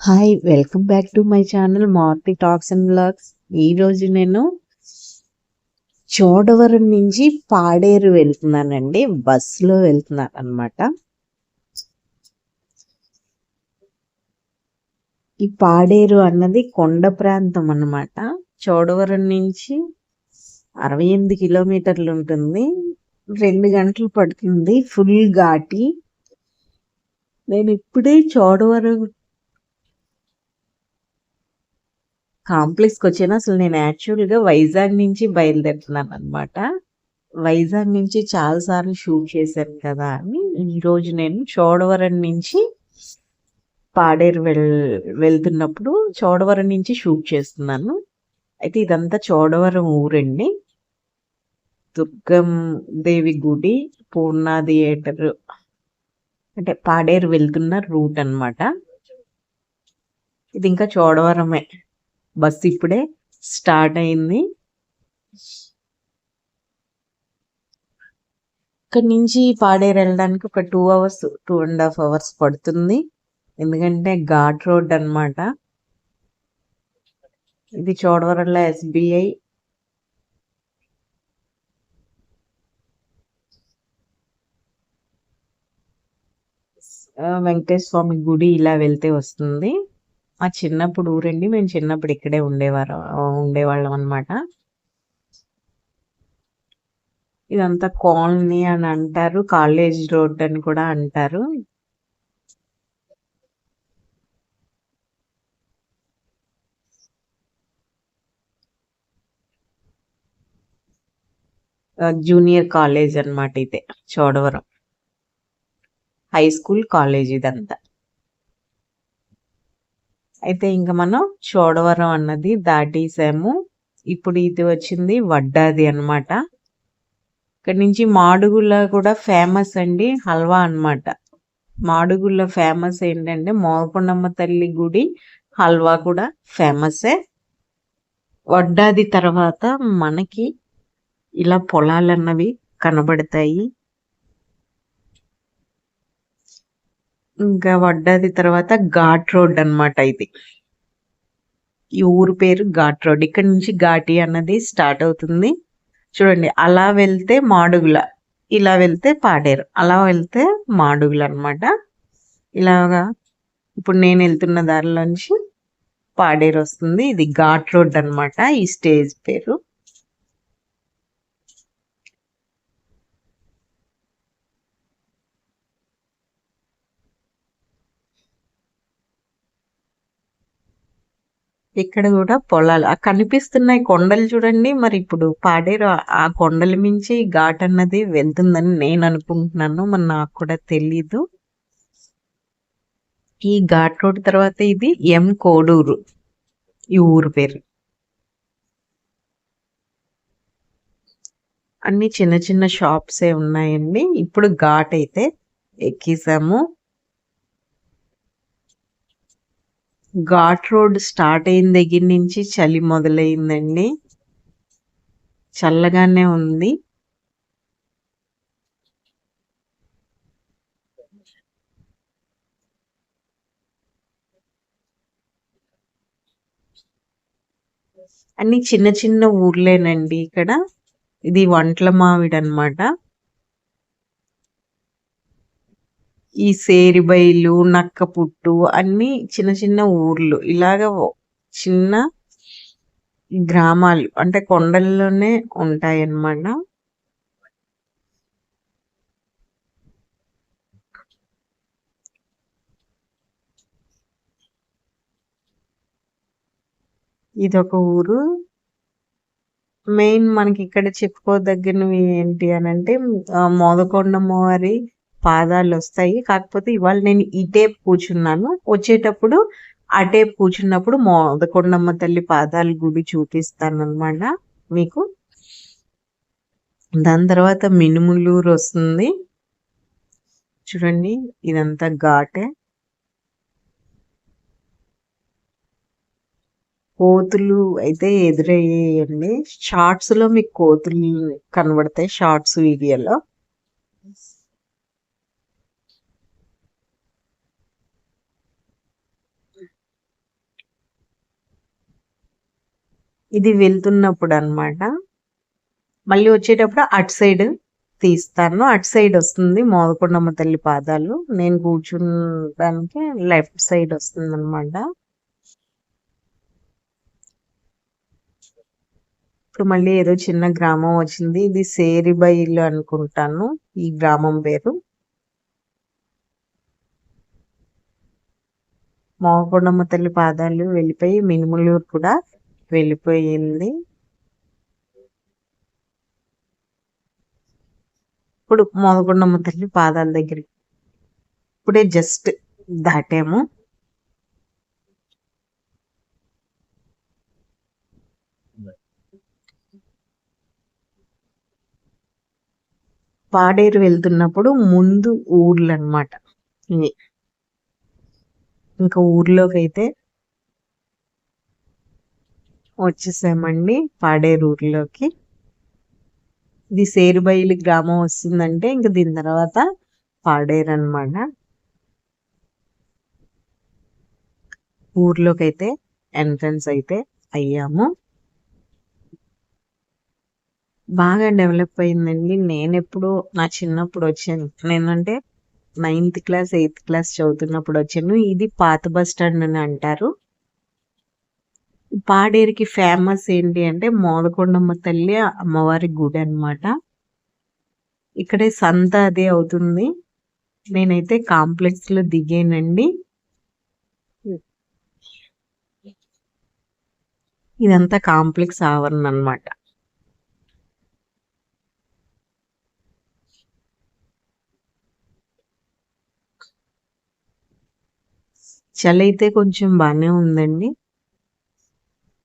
Hi welcome back to my channel Marthi talks and blogs. ఈరోజు నేను చోడవరం నుంచి పాడేరు వెళ్తున్నానండి. బస్సులో వెళ్తున్నాను అనమాట ఈ పాడేరు అన్నది కొండ ప్రాంతం అన్నమాట. చోడవరం నుంచి అరవై ఎనిమిది కిలోమీటర్లు ఉంటుంది. రెండు గంటలు పడుతుంది. ఫుల్ ఘాటి. నేను ఇప్పుడే చోడవరం కాంప్లెక్స్కి వచ్చాను. అసలు నేను యాక్చువల్గా వైజాగ్ నుంచి బయలుదేరుతున్నాను అనమాట వైజాగ్ నుంచి చాలాసార్లు షూట్ చేశాను కదా అని. ఈరోజు నేను చోడవరం నుంచి పాడేరు వెళ్ వెళ్తున్నప్పుడు చోడవరం నుంచి షూట్ చేస్తున్నాను. అయితే ఇదంతా చోడవరం ఊరండి. దుర్గం దేవి గుడి పూర్ణ థియేటర్ అంటే పాడేరు వెళ్తున్న రూట్ అన్నమాట. ఇది ఇంకా చోడవరమే. బస్ ఇప్పుడే స్టార్ట్ అయింది. ఇక్కడ నుంచి పాడేరు వెళ్ళడానికి ఒక two hours two and half hours పడుతుంది. ఎందుకంటే ఘాట్ రోడ్ అన్నమాట. ఇది చోడవరంలో ఎస్బీఐ. వెంకటేశ్వర స్వామి గుడి ఇలా వెళ్తే వస్తుంది. మా చిన్నప్పుడు ఊరండి. మేము చిన్నప్పుడు ఇక్కడే ఉండేవారు ఉండేవాళ్ళం అనమాట ఇదంతా కాలనీ అని అంటారు కాలేజ్ రోడ్ అని కూడా అంటారు. జూనియర్ కాలేజ్ అన్నమాట ఇదే చోడవరం. హై స్కూల్ కాలేజ్ ఇదంతా. అయితే ఇంకా మనం చోడవరం అన్నది దాటేసాము. ఇప్పుడు ఇది వచ్చింది వడ్డాది అన్నమాట. ఇక్కడ నుంచి మాడుగుల కూడా ఫేమస్ అండి హల్వా అన్నమాట. మాడుగుల ఫేమస్ ఏంటంటే మోదకొండమ్మ తల్లి గుడి హల్వా కూడా ఫేమసే. వడ్డాది తర్వాత మనకి ఇలా పొలాలన్నవి కనబడతాయి. ఇంకా వడ్డాది తర్వాత ఘాట్ రోడ్ అన్నమాట ఇది. ఈ ఊరు పేరు ఘాట్ రోడ్. ఇక్కడ నుంచి ఘాటి అన్నది స్టార్ట్ అవుతుంది. చూడండి అలా వెళ్తే మాడుగుల ఇలా వెళ్తే పాడేరు అలా వెళ్తే మాడుగుల అన్నమాట. ఇలాగా ఇప్పుడు నేను వెళ్తున్న దారిలోంచి పాడేరు వస్తుంది. ఇది ఘాట్ రోడ్ అన్నమాట ఈ స్టేజ్ పేరు. ఇక్కడ కూడా పొలాలు. ఆ కనిపిస్తున్నాయి కొండలు చూడండి. మరి ఇప్పుడు పాడేరు ఆ- కొండల మించి ఘాట్ అన్నది వెళ్తుందని నేను అనుకుంటున్నాను. మరి నాకు కూడా తెలీదు. ఈ ఘాట్ రోడ్ తర్వాత ఇది ఎం కోడూరు. ఈ ఊరు పేరు. అన్ని చిన్న చిన్న షాప్సే ఉన్నాయండి. ఇప్పుడు ఘాట్ అయితే ఎక్కేసాము. ఘాట్ రోడ్ స్టార్ట్ అయిన దగ్గర నుంచి చలి మొదలైందండి. చల్లగానే ఉంది. అన్ని చిన్న చిన్న ఊర్లేనండి ఇక్కడ. ఇది వంటల మావిడన్నమాట ఈ సేరిబైలు నక్కపుట్టు అన్ని చిన్న చిన్న ఊర్లు. ఇలాగ చిన్న గ్రామాలు అంటే కొండల్లోనే ఉంటాయి అన్నమాట ఇదొక ఊరు. మెయిన్ మనకి ఇక్కడ చెప్పుకోదగినవి ఏంటి అని అంటే మోదకొండమ్మవారి మోదకొండమ్మ వారి పాదాలు వస్తాయి కాకపోతే ఇవాళ నేను ఇటేపు కూర్చున్నాను. వచ్చేటప్పుడు అటేపు కూర్చున్నప్పుడు మోదకొండమ్మ తల్లి పాదాల గుడి చూపిస్తాను అనమాట మీకు. దాని తర్వాత మినుములూరు వస్తుంది. చూడండి ఇదంతా ఘాటే. కోతులు అయితే ఎదురయ్యాయండి. షార్ట్స్లో మీకు కోతులు కనబడతాయి షార్ట్స్ వీడియోలో. ఇది వెళ్తున్నప్పుడు అనమాట మళ్ళీ వచ్చేటప్పుడు అటు సైడ్ తీస్తాను. అటు సైడ్ వస్తుంది మోదకొండమ్మ తల్లి పాదాలు. నేను కూర్చుంటానికి లెఫ్ట్ సైడ్ వస్తుంది అనమాట ఇప్పుడు మళ్ళీ ఏదో చిన్న గ్రామం వచ్చింది. ఇది సేరిబైలు అనుకుంటాను. ఈ గ్రామం పేరు. మోగకొండమ్మ తల్లి పాదాలు వెళ్ళిపోయి మినుములూరు కూడా వెళ్ళిపోయింది. ఇప్పుడు మోదకొండమ్మ తల్లి పాదాల దగ్గర ఇప్పుడే జస్ట్ దాటాము. పాడేరు వెళ్తున్నప్పుడు ముందు ఊర్లు అనమాట ఇవి. ఇంకా ఊర్లోకి అయితే వచ్చేసామండి పాడేరు ఊర్లోకి ఇది సేరుబైలి గ్రామం వస్తుందంటే ఇంక దీని తర్వాత పాడేరు అనమాట ఊర్లోకి అయితే ఎంట్రన్స్ అయితే అయ్యాము. బాగా డెవలప్ అయిందండి. నేను ఎప్పుడు నా చిన్నప్పుడు వచ్చాను. నేనంటే నైన్త్ క్లాస్ ఎయిత్ క్లాస్ చదువుతున్నప్పుడు వచ్చాను. ఇది పాత బస్ స్టాండ్ అని అంటారు. పాడేరుకి ఫేమస్ ఏంటి అంటే మోదకొండమ్మ తల్లి అమ్మవారి గుడి అనమాట ఇక్కడే సంత అదే అవుతుంది. నేనైతే కాంప్లెక్స్లో దిగానండి. ఇదంతా కాంప్లెక్స్ ఆవరణ అనమాట చలి అయితే కొంచెం బాగానే ఉందండి.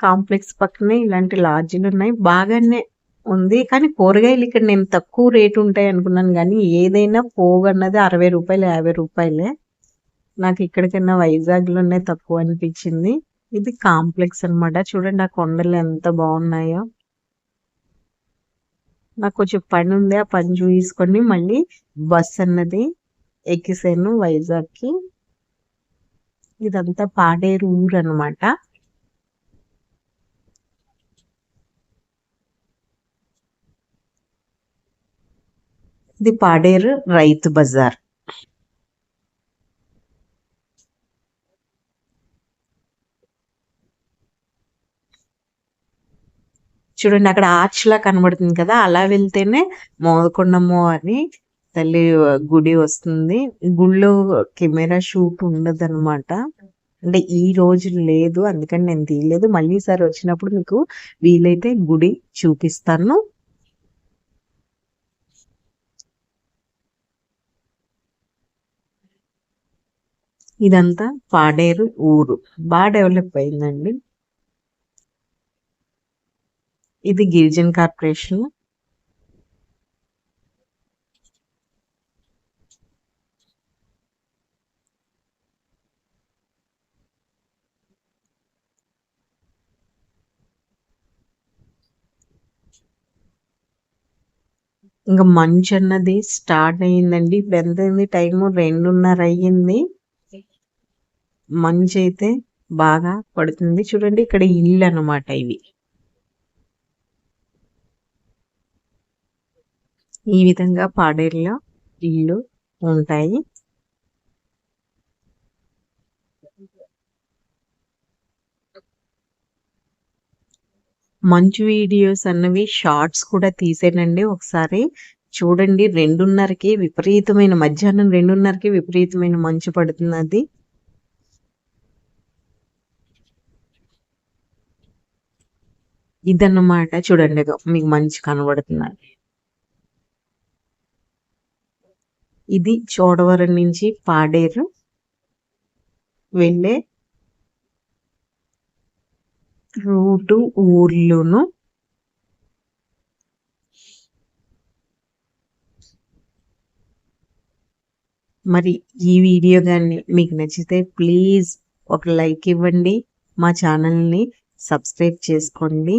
కాంప్లెక్స్ పక్కనే ఇలాంటి లాడ్జీలు ఉన్నాయి. బాగానే ఉంది. కానీ కూరగాయలు ఇక్కడ నేను తక్కువ రేటు ఉంటాయి అనుకున్నాను. కానీ ఏదైనా పోగు అన్నది అరవై రూపాయలు యాభై రూపాయలే. నాకు ఇక్కడికైనా వైజాగ్లోనే తక్కువ అనిపించింది. ఇది కాంప్లెక్స్ అనమాట చూడండి ఆ కొండలు ఎంత బాగున్నాయో. నాకు కొంచెం పని ఉంది. ఆ పని చూసుకొని మళ్ళీ బస్ అన్నది ఎక్కిసాను వైజాగ్కి. ఇదంతా పాడేరు ఊరు అనమాట ఇది పాడేరు రైతు బజార్. చూడండి అక్కడ ఆర్చ్ లా కనబడుతుంది కదా అలా వెళ్తేనే మోదకొండమ్మో అని తల్లి గుడి వస్తుంది. గుళ్ళో కెమెరా షూట్ ఉండదు అనమాట అంటే ఈ రోజు లేదు అందుకని నేను తీయలేదు. మళ్ళీ సారి వచ్చినప్పుడు మీకు వీలైతే గుడి చూపిస్తాను. ఇదంతా పాడేరు ఊరు. బాగా డెవలప్ అయిందండి. ఇది గిరిజన్ కార్పొరేషన్. ఇంకా మంచు అన్నది స్టార్ట్ అయ్యిందండి. ఇప్పుడు ఎంత అయింది? టైము రెండున్నర అయ్యింది. మంచు అయితే బాగా పడుతుంది. చూడండి ఇక్కడ ఇల్లు అనమాట ఇవి. ఈ విధంగా పాడేరులో ఇల్లు ఉంటాయి. మంచు వీడియోస్ అన్నవి షార్ట్స్ కూడా తీసేనండి ఒకసారి. చూడండి రెండున్నరకి విపరీతమైన మధ్యాహ్నం రెండున్నరకి విపరీతమైన మంచు పడుతున్నది. ఇదన్నమాట. చూడండి మీకు మంచి కనబడుతున్నారు ఇది చోడవరం నుంచి పాడేరు వెళ్ళే రూటు ఊర్లోను మరి ఈ వీడియో కానీ మీకు నచ్చితే ప్లీజ్ ఒక లైక్ ఇవ్వండి. మా ఛానల్ని సబ్స్క్రైబ్ చేసుకోండి.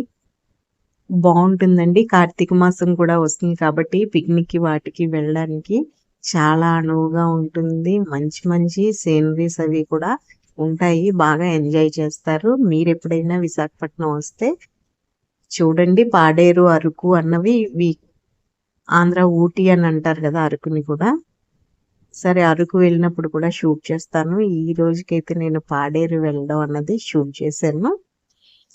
బాగుంటుందండి. కార్తీక మాసం కూడా వస్తుంది కాబట్టి పిక్నిక్కి వాటికి వెళ్ళడానికి చాలా అనువుగా ఉంటుంది. మంచి మంచి సీనరీస్ అవి కూడా ఉంటాయి. బాగా ఎంజాయ్ చేస్తారు. మీరు ఎప్పుడైనా విశాఖపట్నం వస్తే చూడండి పాడేరు అరకు అన్నవి ఇవి ఆంధ్ర ఊటీ అని అంటారు కదా అరకుని కూడా. సరే అరకు వెళ్ళినప్పుడు కూడా షూట్ చేస్తాను. ఈ రోజుకైతే నేను పాడేరు వెళ్ళడం అన్నది షూట్ చేశాను.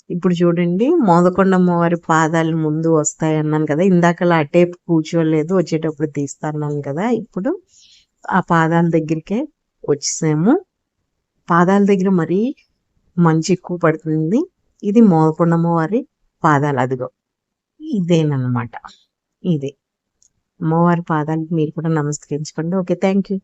ఇప్పుడు చూడండి మోదకొండ అమ్మవారి పాదాలు ముందు వస్తాయి అన్నాను కదా ఇందాకలా అటే కూర్చోలేదు వచ్చేటప్పుడు తీస్తాను కదా ఇప్పుడు ఆ పాదాల దగ్గరికే వచ్చేసాము. పాదాల దగ్గర మరీ మంచి ఎక్కువ పడుతుంది. ఇది మోదకొండ అమ్మవారి పాదాలు అదిగో. ఇదేనమాట ఇదే. అమ్మవారి పాదాలకు మీరు కూడా నమస్కరించుకోండి. Okay thank you